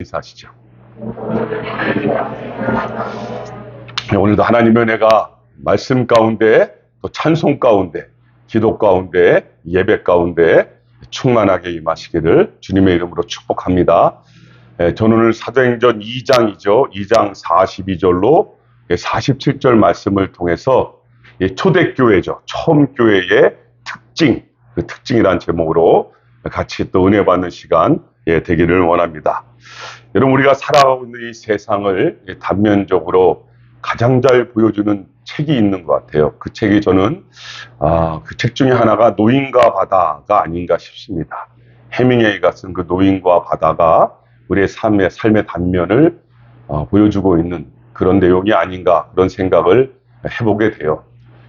인사하시죠. 네, 오늘도 하나님의 은혜가 말씀 가운데 또 찬송 가운데 기도 가운데 예배 가운데 충만하게 임하시기를 주님의 이름으로 축복합니다. 예, 저는 오늘 사도행전 2장이죠. 2장 42절로 47절 말씀을 통해서 예, 초대교회죠. 처음 교회의 특징, 그 특징이란 제목으로 같이 또 은혜 받는 시간 예, 되기를 원합니다. 여러분 우리가 살아가고 있는 이 세상을 예, 단면적으로 가장 잘 보여주는 책이 있는 것 같아요. 그 책이 저는 아, 그 책 중에 하나가 노인과 바다가 아닌가 싶습니다. 해밍웨이가 쓴 그 노인과 바다가 우리의 삶의 삶의 단면을 어, 보여주고 있는 그런 내용이 아닌가 그런 생각을 해보게 돼요.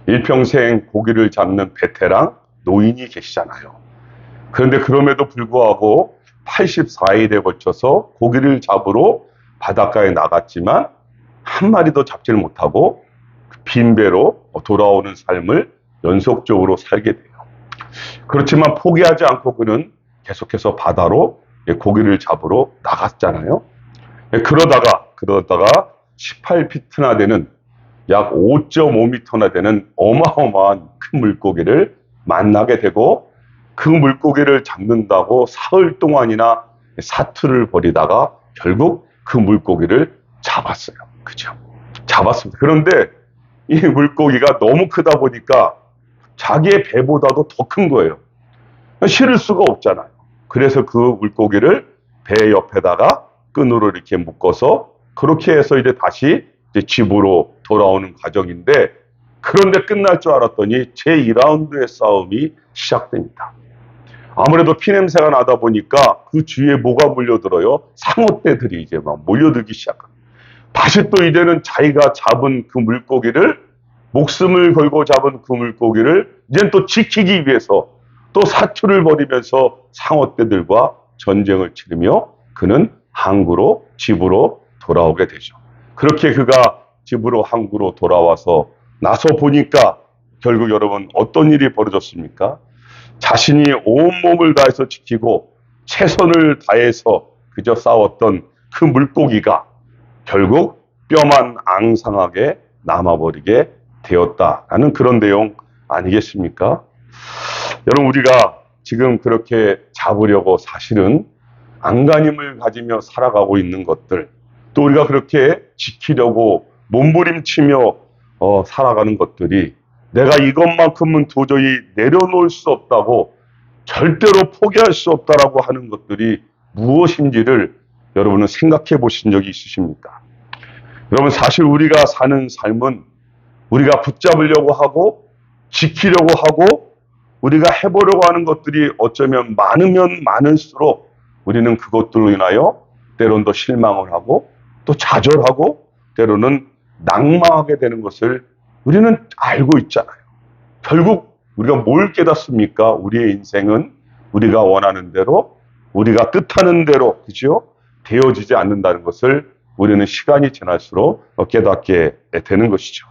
일평생 고기를 잡는 베테랑 노인이 계시잖아요. 그런데 그럼에도 불구하고 84일에 걸쳐서 고기를 잡으러 바닷가에 나갔지만 한 마리도 잡지를 못하고 빈 배로 돌아오는 삶을 연속적으로 살게 돼요. 그렇지만 포기하지 않고 그는 계속해서 바다로 고기를 잡으러 나갔잖아요. 그러다가 그러다가 18피트나 되는 약 5.5m나 되는 어마어마한 큰 물고기를 만나게 되고 그 물고기를 잡는다고 사흘 동안이나 사투를 벌이다가 결국 그 물고기를 잡았어요. 그죠? 잡았습니다. 그런데 이 물고기가 너무 크다 보니까 자기의 배보다도 더 큰 거예요. 실을 수가 없잖아요. 그래서 그 물고기를 배 옆에다가 끈으로 이렇게 묶어서 그렇게 해서 이제 다시 이제 집으로 돌아오는 과정인데 그런데 끝날 줄 알았더니 제2라운드의 싸움이 시작됩니다. 아무래도 피냄새가 나다 보니까 그 주위에 뭐가 몰려들어요? 상어떼들이 이제 막 몰려들기 시작합니다. 다시 또 이제는 자기가 잡은 그 물고기를 목숨을 걸고 잡은 그 물고기를 이제는 또 지키기 위해서 또 사투를 벌이면서 상어떼들과 전쟁을 치르며 그는 항구로 집으로 돌아오게 되죠. 그렇게 그가 집으로 항구로 돌아와서 나서 보니까 결국 여러분 어떤 일이 벌어졌습니까? 자신이 온몸을 다해서 지키고 최선을 다해서 그저 싸웠던 그 물고기가 결국 뼈만 앙상하게 남아버리게 되었다라는 그런 내용 아니겠습니까? 여러분 우리가 지금 그렇게 잡으려고 사실은 안간힘을 가지며 살아가고 있는 것들 또 우리가 그렇게 지키려고 몸부림치며 어, 살아가는 것들이 내가 이것만큼은 도저히 내려놓을 수 없다고 절대로 포기할 수 없다라고 하는 것들이 무엇인지를 여러분은 생각해 보신 적이 있으십니까? 여러분 사실 우리가 사는 삶은 우리가 붙잡으려고 하고 지키려고 하고 우리가 해보려고 하는 것들이 어쩌면 많으면 많을수록 우리는 그것들로 인하여 때로는 더 실망을 하고 또 좌절하고 때로는 낭망하게 되는 것을 우리는 알고 있잖아요. 결국 우리가 뭘 깨닫습니까? 우리의 인생은 우리가 원하는 대로 우리가 뜻하는 대로 그죠? 되어지지 않는다는 것을 우리는 시간이 지날수록 깨닫게 되는 것이죠.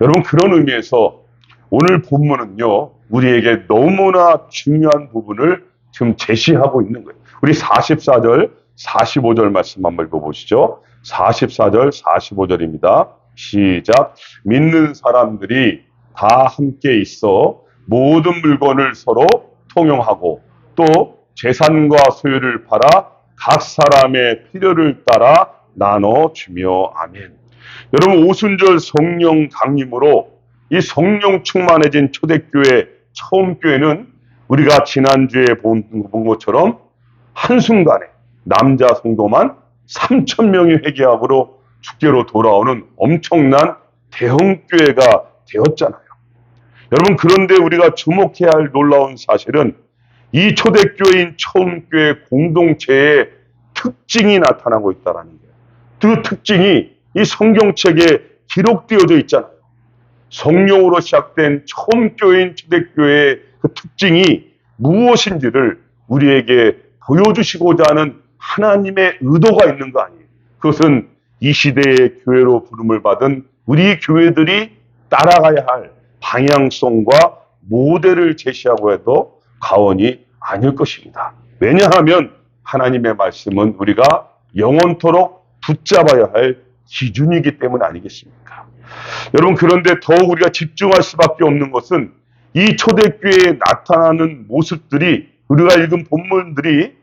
여러분 그런 의미에서 오늘 본문은요 우리에게 너무나 중요한 부분을 지금 제시하고 있는 거예요. 우리 44절, 45절 말씀 한번 읽어보시죠. 44절, 45절입니다. 시작. 믿는 사람들이 다 함께 있어 모든 물건을 서로 통용하고 또 재산과 소유를 팔아 각 사람의 필요를 따라 나눠주며 아멘. 여러분 오순절 성령 강림으로 이 성령 충만해진 초대교회 처음 교회는 우리가 지난주에 본, 본 것처럼 한순간에 남자 성도만 3천 명이 회개하고로 축제로 돌아오는 엄청난 대형교회가 되었잖아요. 여러분 그런데 우리가 주목해야 할 놀라운 사실은 이 초대교회인 처음교회 공동체의 특징이 나타나고 있다는 거예요. 그 특징이 이 성경책에 기록되어져 있잖아요. 성령으로 시작된 처음 교회인 초대교회의 그 특징이 무엇인지를 우리에게 보여주시고자 하는 하나님의 의도가 있는 거 아니에요. 그것은 이 시대의 교회로 부름을 받은 우리 교회들이 따라가야 할 방향성과 모델을 제시하고 해도 과언이 아닐 것입니다. 왜냐하면 하나님의 말씀은 우리가 영원토록 붙잡아야 할 기준이기 때문 아니겠습니까? 여러분 그런데 더욱 우리가 집중할 수밖에 없는 것은 이 초대교회에 나타나는 모습들이 우리가 읽은 본문들이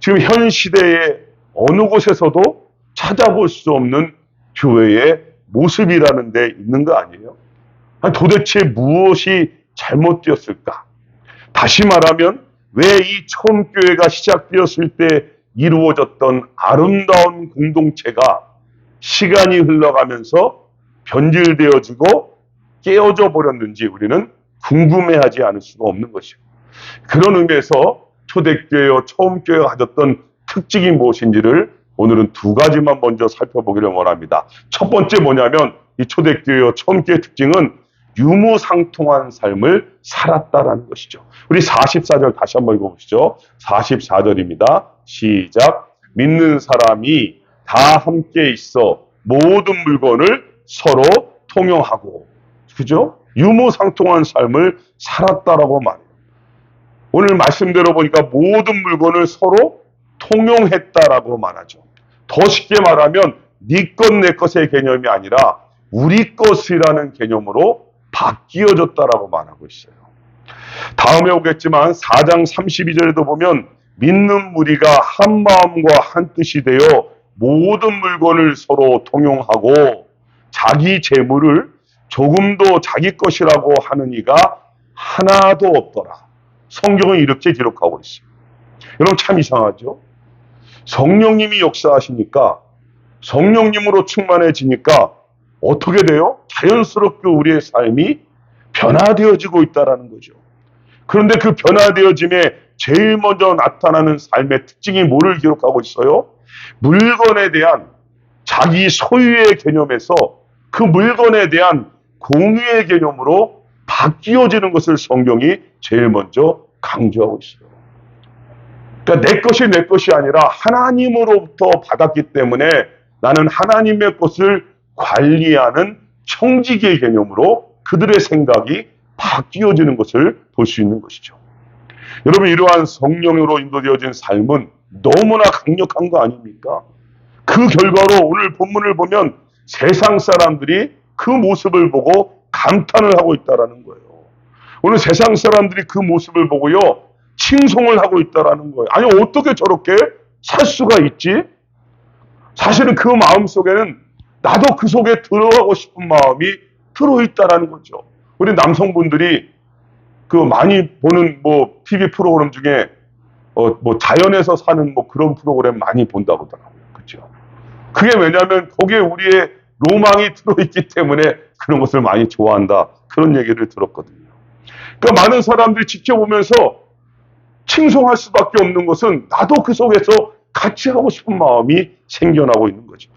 지금 현 시대의 어느 곳에서도 찾아볼 수 없는 교회의 모습이라는 데 있는 거 아니에요? 아니, 도대체 무엇이 잘못되었을까? 다시 말하면 왜 이 처음 교회가 시작되었을 때 이루어졌던 아름다운 공동체가 시간이 흘러가면서 변질되어지고 깨어져 버렸는지 우리는 궁금해하지 않을 수가 없는 것이요. 그런 의미에서 초대교회와 처음 교회가 가졌던 특징이 무엇인지를 오늘은 두 가지만 먼저 살펴보기를 원합니다. 첫 번째 뭐냐면 이 초대교회와 처음교회의 특징은 유무상통한 삶을 살았다라는 것이죠. 우리 44절 다시 한번 읽어보시죠. 44절입니다. 시작. 믿는 사람이 다 함께 있어 모든 물건을 서로 통용하고 그죠? 유무상통한 삶을 살았다라고 말해요. 오늘 말씀대로 보니까 모든 물건을 서로 통용했다라고 말하죠. 더 쉽게 말하면 네 것 내 것의 개념이 아니라 우리 것이라는 개념으로 바뀌어졌다라고 말하고 있어요. 다음에 오겠지만 4장 32절에도 보면 믿는 무리가 한 마음과 한 뜻이 되어 모든 물건을 서로 통용하고 자기 재물을 조금도 자기 것이라고 하는 이가 하나도 없더라. 성경은 이렇게 기록하고 있어요. 여러분 참 이상하죠? 성령님이 역사하시니까 성령님으로 충만해지니까 어떻게 돼요? 자연스럽게 우리의 삶이 변화되어지고 있다라는 거죠. 그런데 그 변화되어짐에 제일 먼저 나타나는 삶의 특징이 뭐를 기록하고 있어요? 물건에 대한 자기 소유의 개념에서 그 물건에 대한 공유의 개념으로 바뀌어지는 것을 성경이 제일 먼저 강조하고 있어요. 그러니까 내 것이 내 것이 아니라 하나님으로부터 받았기 때문에 나는 하나님의 것을 관리하는 청지기의 개념으로 그들의 생각이 바뀌어지는 것을 볼 수 있는 것이죠. 여러분 이러한 성령으로 인도되어진 삶은 너무나 강력한 거 아닙니까? 그 결과로 오늘 본문을 보면 세상 사람들이 그 모습을 보고 감탄을 하고 있다라는 거예요. 오늘 세상 사람들이 그 모습을 보고요 칭송을 하고 있다라는 거예요. 아니 어떻게 저렇게 살 수가 있지? 사실은 그 마음 속에는 나도 그 속에 들어가고 싶은 마음이 들어있다라는 거죠. 우리 남성분들이 그 많이 보는 뭐 TV 프로그램 중에 어 뭐 자연에서 사는 뭐 그런 프로그램 많이 본다고 하더라고요. 그죠? 그게 왜냐하면 거기에 우리의 로망이 들어있기 때문에 그런 것을 많이 좋아한다. 그런 얘기를 들었거든요. 그러니까 많은 사람들이 지켜보면서 칭송할 수밖에 없는 것은 나도 그 속에서 같이 하고 싶은 마음이 생겨나고 있는 거죠.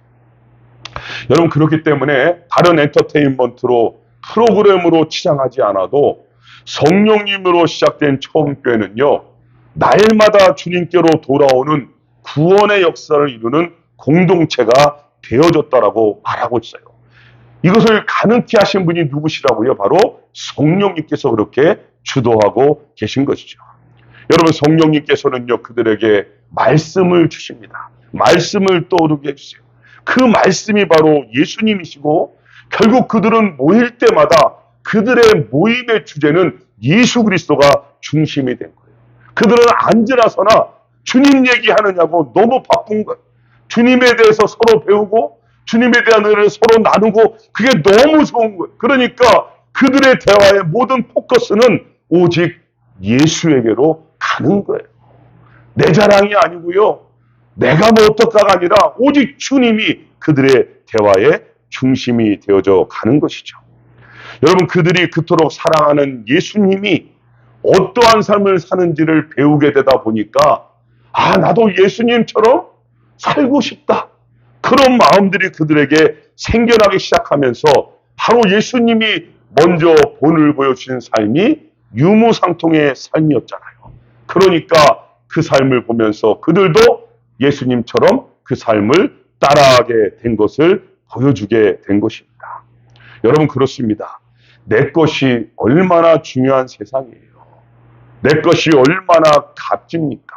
여러분 그렇기 때문에 다른 엔터테인먼트로 프로그램으로 치장하지 않아도 성령님으로 시작된 처음 교회는요 날마다 주님께로 돌아오는 구원의 역사를 이루는 공동체가 되어졌다라고 말하고 있어요. 이것을 가능케 하신 분이 누구시라고요? 바로 성령님께서 그렇게 주도하고 계신 것이죠. 여러분 성령님께서는요 그들에게 말씀을 주십니다. 말씀을 떠오르게 해주세요. 그 말씀이 바로 예수님이시고 결국 그들은 모일 때마다 그들의 모임의 주제는 예수 그리스도가 중심이 된 거예요. 그들은 앉으나서나 주님 얘기하느냐고 너무 바쁜 거예요. 주님에 대해서 서로 배우고 주님에 대한 은혜를 서로 나누고 그게 너무 좋은 거예요. 그러니까 그들의 대화의 모든 포커스는 오직 예수에게로 가는 거예요. 내 자랑이 아니고요. 내가 뭐 어떻다가 아니라 오직 주님이 그들의 대화의 중심이 되어져 가는 것이죠. 여러분 그들이 그토록 사랑하는 예수님이 어떠한 삶을 사는지를 배우게 되다 보니까 아 나도 예수님처럼 살고 싶다. 그런 마음들이 그들에게 생겨나기 시작하면서 바로 예수님이 먼저 본을 보여주신 삶이 유무상통의 삶이었잖아요. 그러니까 그 삶을 보면서 그들도 예수님처럼 그 삶을 따라하게 된 것을 보여주게 된 것입니다. 여러분 그렇습니다. 내 것이 얼마나 중요한 세상이에요. 내 것이 얼마나 값집니까?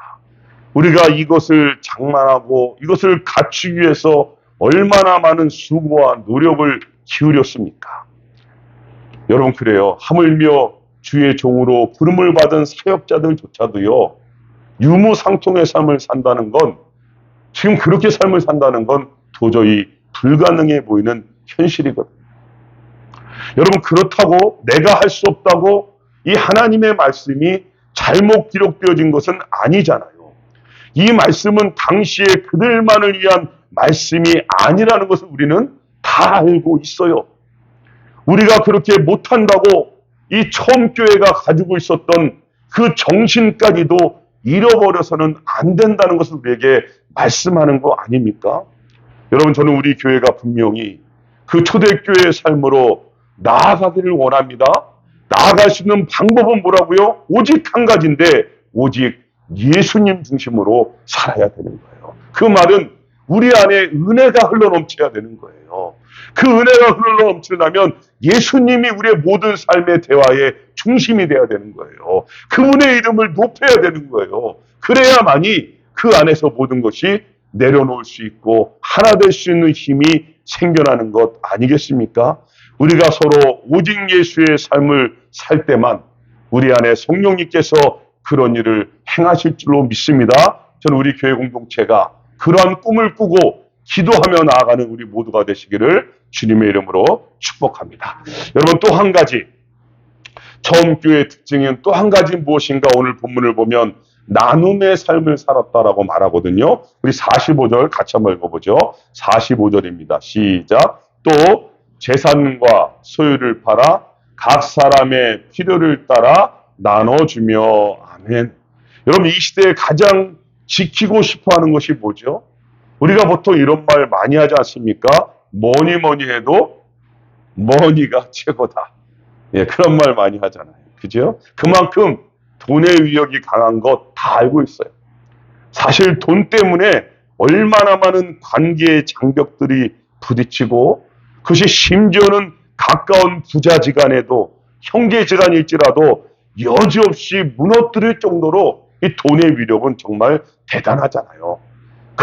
우리가 이것을 장만하고 이것을 갖추기 위해서 얼마나 많은 수고와 노력을 기울였습니까? 여러분 그래요. 하물며 주의 종으로 부름을 받은 사역자들조차도요. 유무상통의 삶을 산다는 건 지금 그렇게 삶을 산다는 건 도저히 불가능해 보이는 현실이거든요. 여러분 그렇다고 내가 할 수 없다고 이 하나님의 말씀이 잘못 기록되어진 것은 아니잖아요. 이 말씀은 당시에 그들만을 위한 말씀이 아니라는 것을 우리는 다 알고 있어요. 우리가 그렇게 못한다고 이 처음 교회가 가지고 있었던 그 정신까지도 잃어버려서는 안 된다는 것을 우리에게 말씀하는 거 아닙니까? 여러분, 저는 우리 교회가 분명히 그 초대교회의 삶으로 나아가기를 원합니다. 나아갈 수 있는 방법은 뭐라고요? 오직 한 가지인데, 오직 예수님 중심으로 살아야 되는 거예요. 그 말은 우리 안에 은혜가 흘러넘쳐야 되는 거예요. 그 은혜가 흘러 넘치려면 예수님이 우리의 모든 삶의 대화의 중심이 돼야 되는 거예요. 그분의 이름을 높여야 되는 거예요. 그래야만이 그 안에서 모든 것이 내려놓을 수 있고 하나 될 수 있는 힘이 생겨나는 것 아니겠습니까? 우리가 서로 오직 예수의 삶을 살 때만 우리 안에 성령님께서 그런 일을 행하실 줄로 믿습니다. 저는 우리 교회 공동체가 그러한 꿈을 꾸고 기도하며 나아가는 우리 모두가 되시기를 주님의 이름으로 축복합니다. 여러분 또 한 가지 처음 교회의 특징은 또한 가지 무엇인가 오늘 본문을 보면 나눔의 삶을 살았다라고 말하거든요. 우리 45절 같이 한번 읽어보죠. 45절입니다. 시작. 또 재산과 소유를 팔아 각 사람의 필요를 따라 나눠주며 아멘. 여러분 이 시대에 가장 지키고 싶어하는 것이 뭐죠? 우리가 보통 이런 말 많이 하지 않습니까? 뭐니 뭐니 해도 머니가 최고다. 예, 그런 말 많이 하잖아요. 그죠? 그만큼 돈의 위력이 강한 것 다 알고 있어요. 사실 돈 때문에 얼마나 많은 관계의 장벽들이 부딪히고 그것이 심지어는 가까운 부자지간에도 형제지간일지라도 여지없이 무너뜨릴 정도로 이 돈의 위력은 정말 대단하잖아요.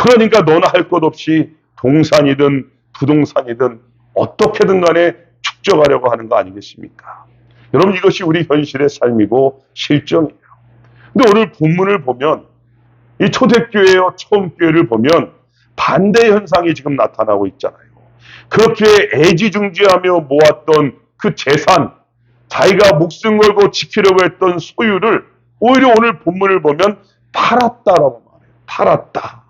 그러니까 너나 할것 없이 동산이든 부동산이든 어떻게든 간에 축적하려고 하는 거 아니겠습니까? 여러분 이것이 우리 현실의 삶이고 실정이에요. 근데 오늘 본문을 보면 이 초대교회와 처음 교회를 보면 반대 현상이 지금 나타나고 있잖아요. 그렇게 애지중지하며 모았던 그 재산, 자기가 목숨 걸고 지키려고 했던 소유를 오히려 오늘 본문을 보면 팔았다라고 말해요. 팔았다.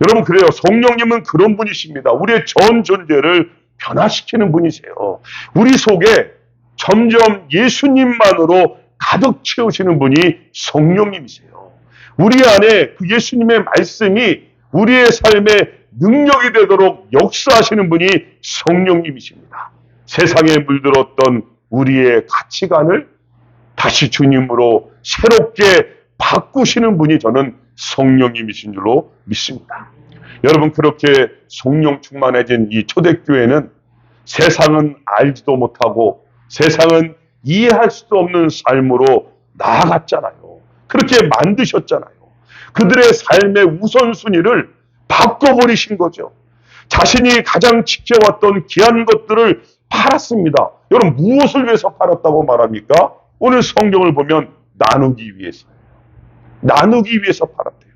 여러분 그래요. 성령님은 그런 분이십니다. 우리의 전 존재를 변화시키는 분이세요. 우리 속에 점점 예수님만으로 가득 채우시는 분이 성령님이세요. 우리 안에 그 예수님의 말씀이 우리의 삶에 능력이 되도록 역사하시는 분이 성령님이십니다. 세상에 물들었던 우리의 가치관을 다시 주님으로 새롭게 바꾸시는 분이 저는 성령님이신 줄로 믿습니다. 여러분 그렇게 성령 충만해진 이 초대교회는 세상은 알지도 못하고 세상은 이해할 수도 없는 삶으로 나아갔잖아요. 그렇게 만드셨잖아요. 그들의 삶의 우선순위를 바꿔버리신 거죠. 자신이 가장 지켜왔던 귀한 것들을 팔았습니다. 여러분 무엇을 위해서 팔았다고 말합니까? 오늘 성경을 보면 나누기 위해서요. 나누기 위해서 팔았대요.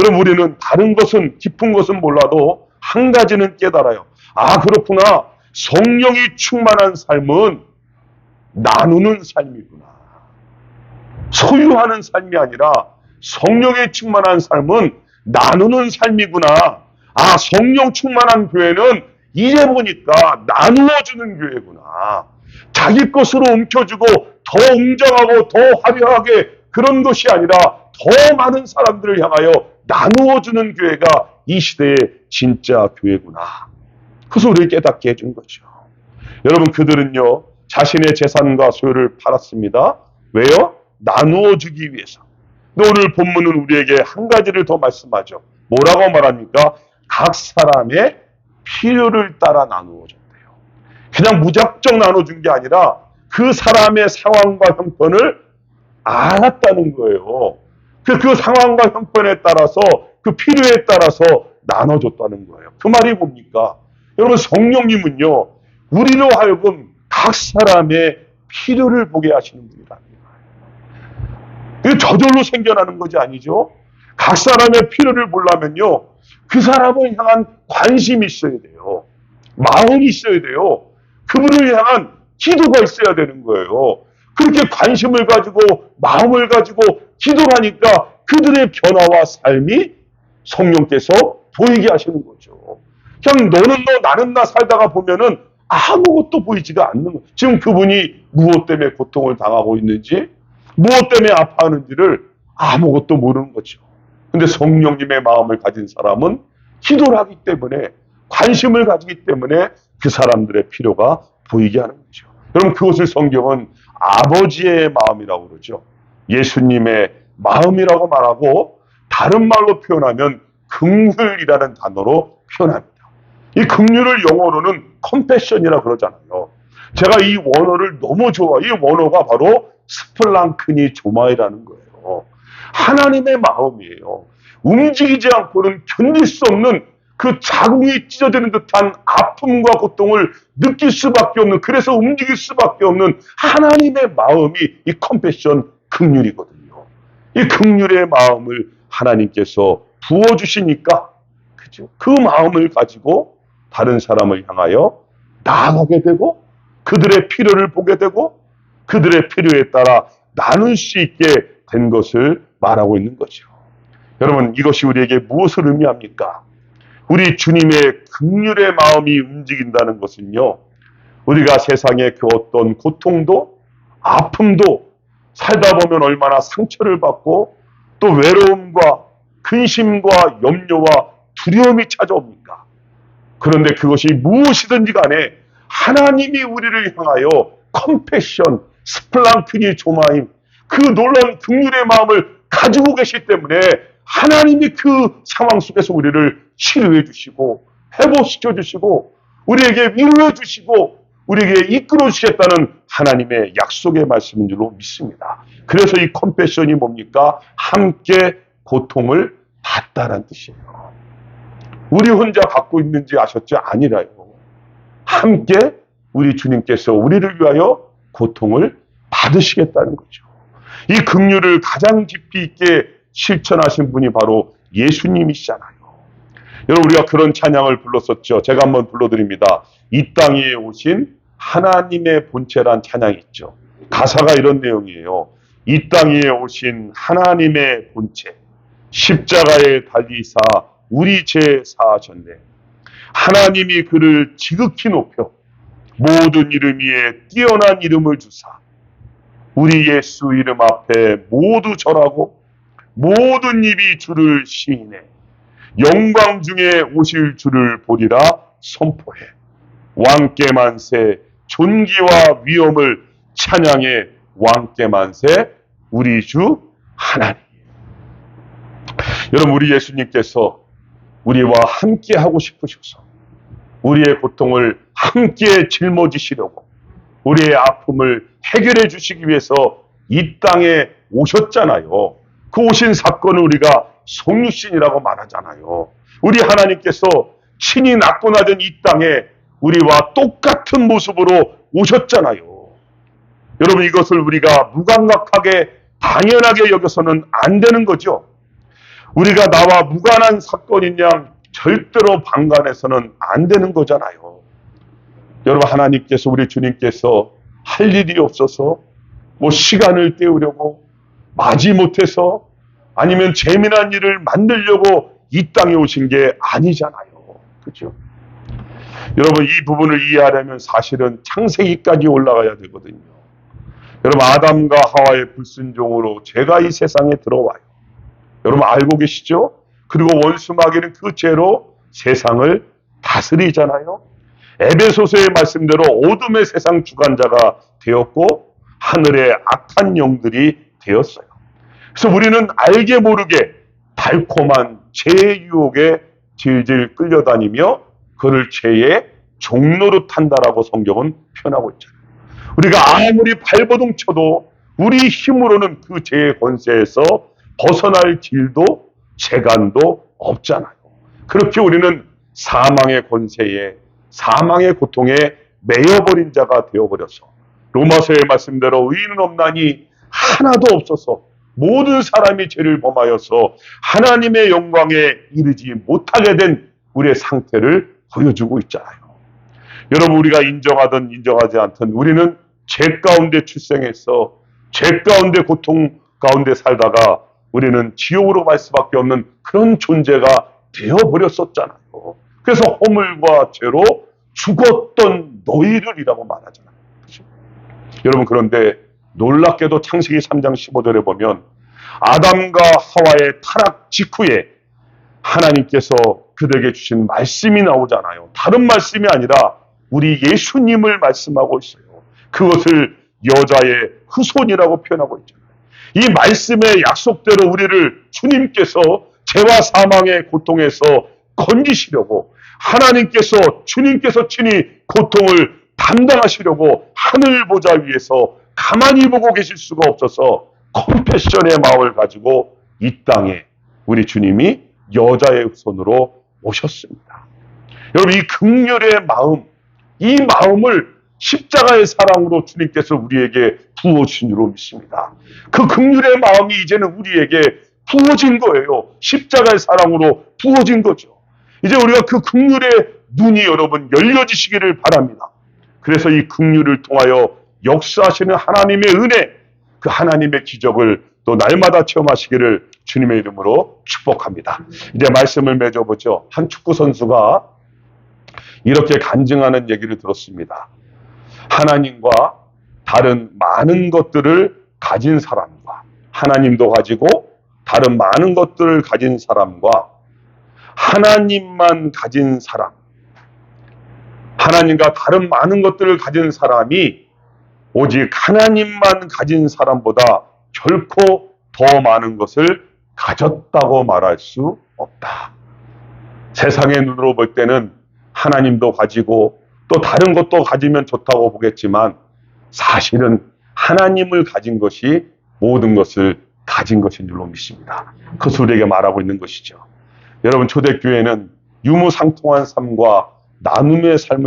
여러분 우리는 다른 것은 깊은 것은 몰라도 한 가지는 깨달아요. 아 그렇구나. 성령이 충만한 삶은 나누는 삶이구나. 소유하는 삶이 아니라 성령에 충만한 삶은 나누는 삶이구나. 아, 성령 충만한 교회는 이제 보니까 나누어주는 교회구나. 자기 것으로 움켜주고 더 웅장하고 더 화려하게 그런 것이 아니라 더 많은 사람들을 향하여 나누어주는 교회가 이 시대의 진짜 교회구나. 그것을 우리를 깨닫게 해준 거죠. 여러분, 그들은요, 자신의 재산과 소유를 팔았습니다. 왜요? 나누어 주기 위해서. 근데 오늘 본문은 우리에게 한 가지를 더 말씀하죠. 뭐라고 말합니까? 각 사람의 필요를 따라 나누어 줬대요. 그냥 무작정 나눠준 게 아니라 그 사람의 상황과 형편을 알았다는 거예요. 그, 그 상황과 형편에 따라서 그 필요에 따라서 나눠줬다는 거예요. 그 말이 뭡니까? 여러분 성령님은요 우리로 하여금 각 사람의 필요를 보게 하시는 거예요. 이게 저절로 생겨나는 것이 아니죠. 각 사람의 필요를 보려면요 그 사람을 향한 관심이 있어야 돼요. 마음이 있어야 돼요. 그분을 향한 기도가 있어야 되는 거예요. 그렇게 관심을 가지고 마음을 가지고 기도를 하니까 그들의 변화와 삶이 성령께서 보이게 하시는 거죠. 그냥 너는 너 나는 나 살다가 보면은 아무것도 보이지가 않는 거예요. 지금 그분이 무엇 때문에 고통을 당하고 있는지 무엇 때문에 아파하는지를 아무것도 모르는 거죠. 근데 성령님의 마음을 가진 사람은 기도를 하기 때문에 관심을 가지기 때문에 그 사람들의 필요가 보이게 하는 거죠. 여러분 그것을 성경은 아버지의 마음이라고 그러죠. 예수님의 마음이라고 말하고 다른 말로 표현하면 긍휼이라는 단어로 표현합니다. 이 긍휼을 영어로는 컴패션이라 그러잖아요. 제가 이 원어를 너무 좋아. 이 원어가 바로 스플랑크니 조마이라는 거예요. 하나님의 마음이에요. 움직이지 않고는 견딜 수 없는 그 자궁이 찢어지는 듯한 아픔과 고통을 느낄 수밖에 없는 그래서 움직일 수밖에 없는 하나님의 마음이 이 컴패션 긍휼이거든요. 이 긍휼의 마음을 하나님께서 부어 주시니까 그죠? 그 마음을 가지고 다른 사람을 향하여 나아가게 되고 그들의 필요를 보게 되고 그들의 필요에 따라 나눌 수 있게 된 것을 말하고 있는 거죠. 여러분 이것이 우리에게 무엇을 의미합니까? 우리 주님의 긍휼의 마음이 움직인다는 것은요. 우리가 세상의 그 어떤 고통도 아픔도 살다 보면 얼마나 상처를 받고 또 외로움과 근심과 염려와 두려움이 찾아옵니까? 그런데 그것이 무엇이든지 간에 하나님이 우리를 향하여 컴패션, 스플랑크니 조마임, 그 놀라운 긍휼의 마음을 가지고 계시기 때문에 하나님이 그 상황 속에서 우리를 치료해 주시고 회복시켜 주시고 우리에게 위로해 주시고 우리에게 이끌어 주시겠다는 하나님의 약속의 말씀인 줄로 믿습니다. 그래서 이 컴패션이 뭡니까? 함께 고통을 받다란 뜻이에요. 우리 혼자 갖고 있는지 아셨죠? 아니라요. 함께 우리 주님께서 우리를 위하여 고통을 받으시겠다는 거죠. 이 긍휼을 가장 깊이 있게 실천하신 분이 바로 예수님이시잖아요. 여러분 우리가 그런 찬양을 불렀었죠. 제가 한번 불러드립니다. 이 땅에 오신 하나님의 본체란 찬양이 있죠. 가사가 이런 내용이에요. 이 땅에 오신 하나님의 본체 십자가에 달리사 우리 죄 사하셨네. 하나님이 그를 지극히 높여 모든 이름 위에 뛰어난 이름을 주사 우리 예수 이름 앞에 모두 절하고 모든 입이 주를 시인해 영광 중에 오실 주를 보리라 선포해 왕께 만세 존귀와 위엄을 찬양해 왕께 만세 우리 주 하나님 여러분 우리 예수님께서 우리와 함께 하고 싶으셔서 우리의 고통을 함께 짊어지시려고 우리의 아픔을 해결해 주시기 위해서 이 땅에 오셨잖아요. 그 오신 사건을 우리가 성육신이라고 말하잖아요. 우리 하나님께서 친히 낳고 나던 이 땅에 우리와 똑같은 모습으로 오셨잖아요. 여러분 이것을 우리가 무감각하게 당연하게 여겨서는 안 되는 거죠. 우리가 나와 무관한 사건인 양 절대로 방관해서는 안 되는 거잖아요. 여러분 하나님께서 우리 주님께서 할 일이 없어서 뭐 시간을 때우려고 마지 못해서 아니면 재미난 일을 만들려고 이 땅에 오신 게 아니잖아요. 그죠? 여러분 이 부분을 이해하려면 사실은 창세기까지 올라가야 되거든요. 여러분 아담과 하와의 불순종으로 죄가 이 세상에 들어와요. 여러분 알고 계시죠? 그리고 원수 마귀는 그 죄로 세상을 다스리잖아요. 에베소서의 말씀대로 어둠의 세상 주관자가 되었고 하늘의 악한 영들이 되었어요. 그래서 우리는 알게 모르게 달콤한 죄의 유혹에 질질 끌려다니며 그를 죄의 종로로 탄다라고 성경은 표현하고 있잖아요. 우리가 아무리 발버둥 쳐도 우리 힘으로는 그 죄의 권세에서 벗어날 길도 재간도 없잖아요. 그렇게 우리는 사망의 권세에 사망의 고통에 매여버린 자가 되어버려서 로마서의 말씀대로 의인은 없나니 하나도 없어서 모든 사람이 죄를 범하여서 하나님의 영광에 이르지 못하게 된 우리의 상태를 보여주고 있잖아요. 여러분 우리가 인정하든 인정하지 않든 우리는 죄 가운데 출생해서 죄 가운데 고통 가운데 살다가 우리는 지옥으로 갈 수밖에 없는 그런 존재가 되어버렸었잖아요. 그래서 허물과 죄로 죽었던 너희들이라고 말하잖아요. 그렇죠? 여러분 그런데 놀랍게도 창세기 3장 15절에 보면 아담과 하와의 타락 직후에 하나님께서 그들에게 주신 말씀이 나오잖아요. 다른 말씀이 아니라 우리 예수님을 말씀하고 있어요. 그것을 여자의 후손이라고 표현하고 있잖아요. 이 말씀의 약속대로 우리를 주님께서 죄와 사망의 고통에서 건지시려고 하나님께서 주님께서 친히 고통을 담당하시려고 하늘 보좌 위에서 가만히 보고 계실 수가 없어서 컴패션의 마음을 가지고 이 땅에 우리 주님이 여자의 손으로 오셨습니다. 여러분 이 극렬의 마음, 이 마음을 십자가의 사랑으로 주님께서 우리에게 부어주신 줄로 믿습니다. 그 극률의 마음이 이제는 우리에게 부어진 거예요. 십자가의 사랑으로 부어진 거죠. 이제 우리가 그 극률의 눈이 여러분 열려지시기를 바랍니다. 그래서 이 극률을 통하여 역사하시는 하나님의 은혜, 그 하나님의 기적을 또 날마다 체험하시기를 주님의 이름으로 축복합니다. 이제 말씀을 맺어보죠. 한 축구 선수가 이렇게 간증하는 얘기를 들었습니다. 하나님과 다른 많은 것들을 가진 사람과 하나님도 가지고 다른 많은 것들을 가진 사람과 하나님만 가진 사람, 하나님과 다른 많은 것들을 가진 사람이 오직 하나님만 가진 사람보다 결코 더 많은 것을 가졌다고 말할 수 없다. 세상의 눈으로 볼 때는 하나님도 가지고 또 다른 것도 가지면 좋다고 보겠지만 사실은 하나님을 가진 것이 모든 것을 가진 것인 줄로 믿습니다. 그것을 우리에게 말하고 있는 것이죠. 여러분 초대교회는 유무상통한 삶과 나눔의 삶을